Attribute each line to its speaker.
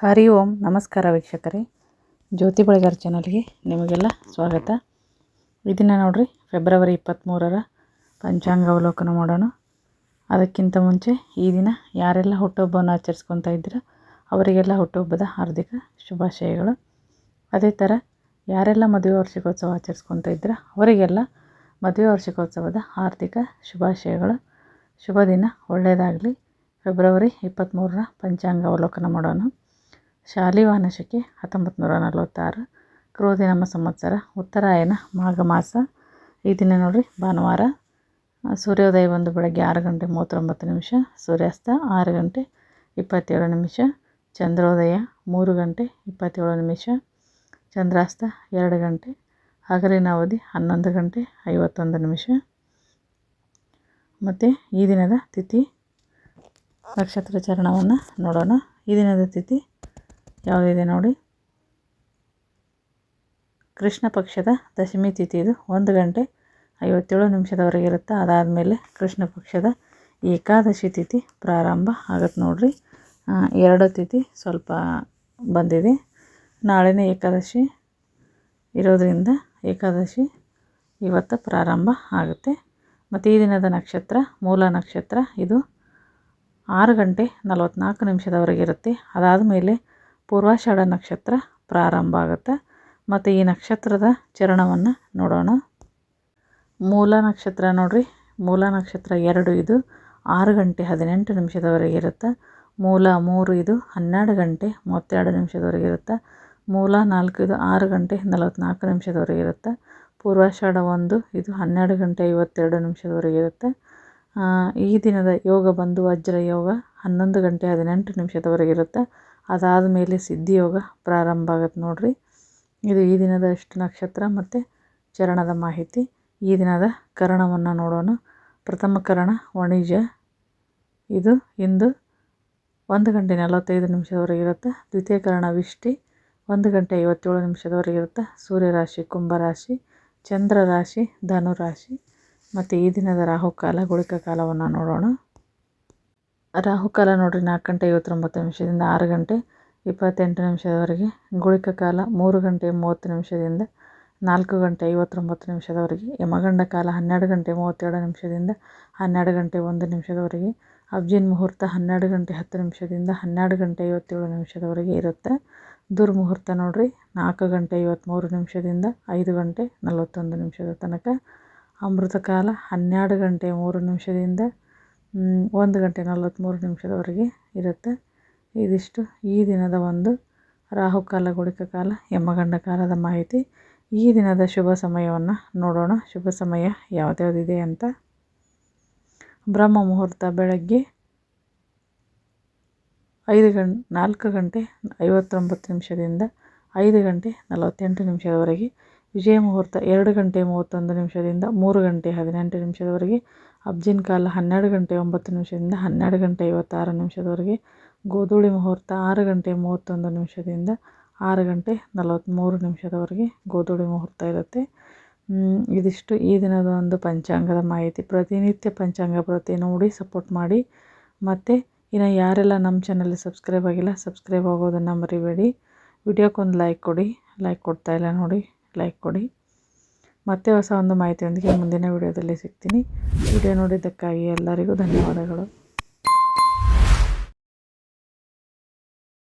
Speaker 1: ಹರಿ ಓಂ, ನಮಸ್ಕಾರ ವೀಕ್ಷಕರೇ. ಜ್ಯೋತಿ ಬಳಿಗಾರ್ ಚಾನಲ್ಗೆ ನಿಮಗೆಲ್ಲ ಸ್ವಾಗತ. ಇದನ್ನು ನೋಡಿರಿ, ಫೆಬ್ರವರಿ ಇಪ್ಪತ್ತ್ಮೂರರ ಪಂಚಾಂಗ ಅವಲೋಕನ ಮಾಡೋಣ. ಅದಕ್ಕಿಂತ ಮುಂಚೆ ಈ ದಿನ ಯಾರೆಲ್ಲ ಹುಟ್ಟುಹಬ್ಬವನ್ನು ಆಚರಿಸ್ಕೊತಾ ಇದ್ದೀರ, ಅವರಿಗೆಲ್ಲ ಹುಟ್ಟುಹಬ್ಬದ ಹಾರ್ದಿಕ ಶುಭಾಶಯಗಳು. ಅದೇ ಥರ ಯಾರೆಲ್ಲ ಮದುವೆ ವಾರ್ಷಿಕೋತ್ಸವ ಆಚರಿಸ್ಕೊತಾ ಇದ್ದೀರ, ಅವರಿಗೆಲ್ಲ ಮದುವೆ ವಾರ್ಷಿಕೋತ್ಸವದ ಹಾರ್ದಿಕ ಶುಭಾಶಯಗಳು. ಶುಭ ದಿನ ಒಳ್ಳೆಯದಾಗಲಿ. ಫೆಬ್ರವರಿ ಇಪ್ಪತ್ತ್ಮೂರರ ಪಂಚಾಂಗ ಅವಲೋಕನ ಮಾಡೋಣ. ಶಾಲಿವಾಹನ ಶಕೆ ಹತ್ತೊಂಬತ್ತು ನೂರ ನಲವತ್ತಾರು. ಕ್ರೋಧಿ ನಮ್ಮ ಸಂವತ್ಸರ. ಉತ್ತರಾಯಣ, ಮಾಘ ಮಾಸ. ಈ ದಿನ ನೋಡಿರಿ, ಭಾನುವಾರ. ಸೂರ್ಯೋದಯ ಬಂದು ಬೆಳಗ್ಗೆ ಆರು ಗಂಟೆ ಮೂವತ್ತೊಂಬತ್ತು ನಿಮಿಷ. ಸೂರ್ಯಾಸ್ತ ಆರು ಗಂಟೆ ಇಪ್ಪತ್ತೇಳು ನಿಮಿಷ. ಚಂದ್ರೋದಯ ಮೂರು ಗಂಟೆ ಇಪ್ಪತ್ತೇಳು ನಿಮಿಷ. ಚಂದ್ರಾಸ್ತ ಎರಡು ಗಂಟೆ. ಹಗಲಿನ ಅವಧಿ ಹನ್ನೊಂದು ಗಂಟೆ ಐವತ್ತೊಂದು ನಿಮಿಷ. ಮತ್ತು ಈ ದಿನದ ತಿಥಿ ನಕ್ಷತ್ರ ಚರಣವನ್ನು ನೋಡೋಣ. ಈ ದಿನದ ತಿಥಿ ಯಾವುದಿದೆ ನೋಡಿ? ಕೃಷ್ಣ ಪಕ್ಷದ ದಶಮಿ ತಿಥಿ ಇದು. ಒಂದು ಗಂಟೆ ಐವತ್ತೇಳು ನಿಮಿಷದವರೆಗೆ ಇರುತ್ತೆ? ಅದಾದಮೇಲೆ ಕೃಷ್ಣ ಪಕ್ಷದ ಏಕಾದಶಿ ತಿಥಿ ಪ್ರಾರಂಭ ಆಗುತ್ತೆ ನೋಡಿರಿ. ಎರಡು ತಿಥಿ ಸ್ವಲ್ಪ ಬಂದಿದೆ. ನಾಳೆನೇ ಏಕಾದಶಿ ಇರೋದರಿಂದ ಏಕಾದಶಿ ಇವತ್ತು ಪ್ರಾರಂಭ ಆಗುತ್ತೆ. ಮತ್ತು ಈ ದಿನದ ನಕ್ಷತ್ರ, ಮೂಲ ನಕ್ಷತ್ರ ಇದು ಆರು ಗಂಟೆ ನಲವತ್ತ್ನಾಲ್ಕು ನಿಮಿಷದವರೆಗೆ ಇರುತ್ತೆ. ಅದಾದ ಮೇಲೆ ಪೂರ್ವಾಷಾಢ ನಕ್ಷತ್ರ ಪ್ರಾರಂಭ ಆಗುತ್ತೆ. ಮತ್ತು ಈ ನಕ್ಷತ್ರದ ಚರಣವನ್ನು ನೋಡೋಣ. ಮೂಲ ನಕ್ಷತ್ರ ನೋಡಿರಿ. ಮೂಲ ನಕ್ಷತ್ರ ಎರಡು, ಇದು ಆರು ಗಂಟೆ ಹದಿನೆಂಟು ನಿಮಿಷದವರೆಗೆ ಇರುತ್ತೆ. ಮೂಲ ಮೂರು, ಇದು ಹನ್ನೆರಡು ಗಂಟೆ ಮೂವತ್ತೆರಡು ನಿಮಿಷದವರೆಗೆ ಇರುತ್ತೆ. ಮೂಲ ನಾಲ್ಕು, ಇದು ಆರು ಗಂಟೆ ನಲವತ್ತ್ನಾಲ್ಕು ನಿಮಿಷದವರೆಗೆ ಇರುತ್ತೆ. ಪೂರ್ವಾಷಾಢ ಒಂದು, ಇದು ಹನ್ನೆರಡು ಗಂಟೆ ಐವತ್ತೆರಡು ನಿಮಿಷದವರೆಗೆ ಇರುತ್ತೆ. ಈ ದಿನದ ಯೋಗ ಬಂದು ವಜ್ರ ಯೋಗ ಹನ್ನೊಂದು ಗಂಟೆ ಹದಿನೆಂಟು ನಿಮಿಷದವರೆಗೆ ಇರುತ್ತೆ. ಅದಾದ ಮೇಲೆ ಸಿದ್ಧಿಯೋಗ ಪ್ರಾರಂಭ ಆಗುತ್ತೆ ನೋಡಿರಿ. ಇದು ಈ ದಿನದ ಅಷ್ಟು ನಕ್ಷತ್ರ ಮತ್ತು ಚರಣದ ಮಾಹಿತಿ. ಈ ದಿನದ ಕರಣವನ್ನು ನೋಡೋಣ. ಪ್ರಥಮ ಕರಣ ವಣಿಜ ಇದು ಇಂದು ಒಂದು ಗಂಟೆ ನಲವತ್ತೈದು ನಿಮಿಷದವರೆಗೆ ಇರುತ್ತೆ? ದ್ವಿತೀಯ ಕರಣ ವಿಷ್ಟಿ. ಒಂದು ಗಂಟೆ ಐವತ್ತೇಳು ನಿಮಿಷದವರೆಗೆ ಇರುತ್ತೆ? ಸೂರ್ಯರಾಶಿ ಕುಂಭರಾಶಿ ಚಂದ್ರ ರಾಶಿ, ಧನು ರಾಶಿ. ಮತ್ತು ಈ ದಿನದ ರಾಹುಕಾಲ ಗುಳಿಕ ಕಾಲವನ್ನು ನೋಡೋಣ. ರಾಹುಕಾಲ ನೋಡಿರಿ, ನಾಲ್ಕು ಗಂಟೆ ಐವತ್ತೊಂಬತ್ತು ನಿಮಿಷದಿಂದ ಆರು ಗಂಟೆ ಇಪ್ಪತ್ತೆಂಟು ನಿಮಿಷದವರೆಗೆ, ಗುಳಿಕ ಕಾಲ ಮೂರು ಗಂಟೆ ಮೂವತ್ತು ನಿಮಿಷದಿಂದ ನಾಲ್ಕು ಗಂಟೆ ಐವತ್ತೊಂಬತ್ತು ನಿಮಿಷದವರೆಗೆ, ಯಮಗಂಡ ಕಾಲ ಹನ್ನೆರಡು ಗಂಟೆ ಮೂವತ್ತೆರಡು ನಿಮಿಷದಿಂದ ಹನ್ನೆರಡು ಗಂಟೆ ಒಂದು ನಿಮಿಷದವರೆಗೆ, ಅಬ್ಜಿನ್ ಮುಹೂರ್ತ ಹನ್ನೆರಡು ಗಂಟೆ ಹತ್ತು ನಿಮಿಷದಿಂದ ಹನ್ನೆರಡು ಗಂಟೆ ಐವತ್ತೇಳು ನಿಮಿಷದವರೆಗೆ ಇರುತ್ತೆ. ದುರ್ಮುಹೂರ್ತ ನೋಡಿರಿ, ನಾಲ್ಕು ಗಂಟೆ ಐವತ್ತ್ಮೂರು ನಿಮಿಷದಿಂದ ಐದು ಗಂಟೆ ನಲವತ್ತೊಂದು ನಿಮಿಷದ ತನಕ. ಅಮೃತ ಕಾಲ ಹನ್ನೆರಡು ಗಂಟೆ ಮೂರು ನಿಮಿಷದಿಂದ ಒಂದು ಗಂಟೆ ನಲವತ್ತ್ಮೂರು ನಿಮಿಷದವರೆಗೆ ಇರುತ್ತೆ. ಇದಿಷ್ಟು ಈ ದಿನದ ಒಂದು ರಾಹುಕಾಲ ಗುಡಿಕ ಕಾಲ, ಯಮಗಂಡ ಕಾಲದ ಮಾಹಿತಿ. ಈ ದಿನದ ಶುಭ ಸಮಯವನ್ನು ನೋಡೋಣ. ಶುಭ ಸಮಯ ಯಾವುದ್ಯಾವುದಿದೆ ಅಂತ. ಬ್ರಹ್ಮ ಮುಹೂರ್ತ ಬೆಳಗ್ಗೆ ಐದು ಗಂ, ನಾಲ್ಕು ಗಂಟೆ ಐವತ್ತೊಂಬತ್ತು ನಿಮಿಷದಿಂದ ಐದು ಗಂಟೆ ನಲವತ್ತೆಂಟು ನಿಮಿಷದವರೆಗೆ ವಿಜಯ ಮುಹೂರ್ತ ಎರಡು ಗಂಟೆ ಮೂವತ್ತೊಂದು ನಿಮಿಷದಿಂದ ಮೂರು ಗಂಟೆ ಹದಿನೆಂಟು ನಿಮಿಷದವರೆಗೆ, ಅಬ್ಜಿನ್ ಕಾಲ ಹನ್ನೆರಡು ಗಂಟೆ ಒಂಬತ್ತು ನಿಮಿಷದಿಂದ ಹನ್ನೆರಡು ಗಂಟೆ ಐವತ್ತಾರು ನಿಮಿಷದವರೆಗೆ, ಗೋಧೂಳಿ ಮುಹೂರ್ತ ಆರು ಗಂಟೆ ಮೂವತ್ತೊಂದು ನಿಮಿಷದಿಂದ ಆರು ಗಂಟೆ ನಲವತ್ತ್ಮೂರು ನಿಮಿಷದವರೆಗೆ ಗೋಧೂಳಿ ಮುಹೂರ್ತ ಇರುತ್ತೆ. ಇದಿಷ್ಟು ಈ ದಿನದ ಒಂದು ಪಂಚಾಂಗದ ಮಾಹಿತಿ. ಪ್ರತಿನಿತ್ಯ ಪಂಚಾಂಗ ಪ್ರತಿ ನೋಡಿ ಸಪೋರ್ಟ್ ಮಾಡಿ. ಮತ್ತು, ಇನ್ನು ಯಾರೆಲ್ಲ ನಮ್ಮ ಚಾನಲ್ ಸಬ್ಸ್ಕ್ರೈಬ್ ಆಗಿಲ್ಲ ಸಬ್ಸ್ಕ್ರೈಬ್ ಆಗೋದನ್ನು ಮರಿಬೇಡಿ. ವಿಡಿಯೋಕ್ಕೊಂದು ಲೈಕ್ ಕೊಡಿ. ಲೈಕ್ ಕೊಡ್ತಾ ಇಲ್ಲ ನೋಡಿ. ಲೈಕ್ ಕೊಡಿ. ಮತ್ತೆ ಹೊಸ ಒಂದು ಮಾಹಿತಿಯೊಂದಿಗೆ ಮುಂದಿನ ವಿಡಿಯೋದಲ್ಲಿ ಸಿಗ್ತೀನಿ. ವಿಡಿಯೋ ನೋಡಿದ್ದಕ್ಕಾಗಿ ಎಲ್ಲರಿಗೂ ಧನ್ಯವಾದಗಳು.